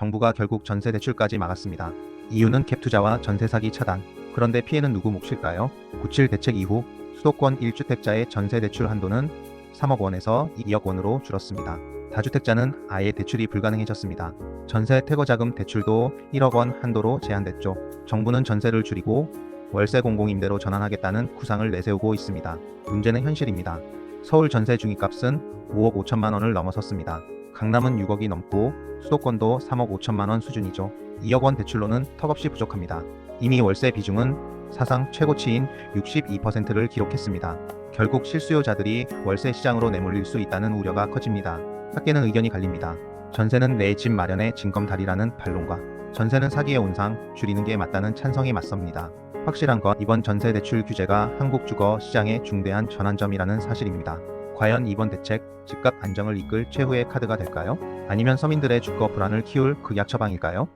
정부가 결국 전세 대출까지 막았습니다. 이유는 갭 투자와 전세 사기 차단. 그런데 피해는 누구 몫일까요? 97 대책 이후 수도권 1주택자의 전세 대출 한도는 3억 원에서 2억 원으로 줄었습니다. 다주택자는 아예 대출이 불가능해졌습니다. 전세 퇴거자금 대출도 1억 원 한도로 제한됐죠. 정부는 전세를 줄이고 월세 공공임대로 전환하겠다는 구상을 내세우고 있습니다. 문제는 현실입니다. 서울 전세 중위값은 5억 5천만 원을 넘어섰습니다. 강남은 6억이 넘고 수도권도 3억 5천만 원 수준이죠. 2억 원 대출로는 턱없이 부족합니다. 이미 월세 비중은 사상 최고치인 62%를 기록했습니다. 결국 실수요자들이 월세 시장으로 내몰릴 수 있다는 우려가 커집니다. 학계는 의견이 갈립니다. 전세는 내 집 마련의 징검다리라는 반론과 전세는 사기의 온상, 줄이는 게 맞다는 찬성이 맞섭니다. 확실한 건 이번 전세 대출 규제가 한국 주거 시장의 중대한 전환점이라는 사실입니다. 과연 이번 대책 집값 안정을 이끌 최후의 카드가 될까요? 아니면 서민들의 주거 불안을 키울 극약 처방일까요?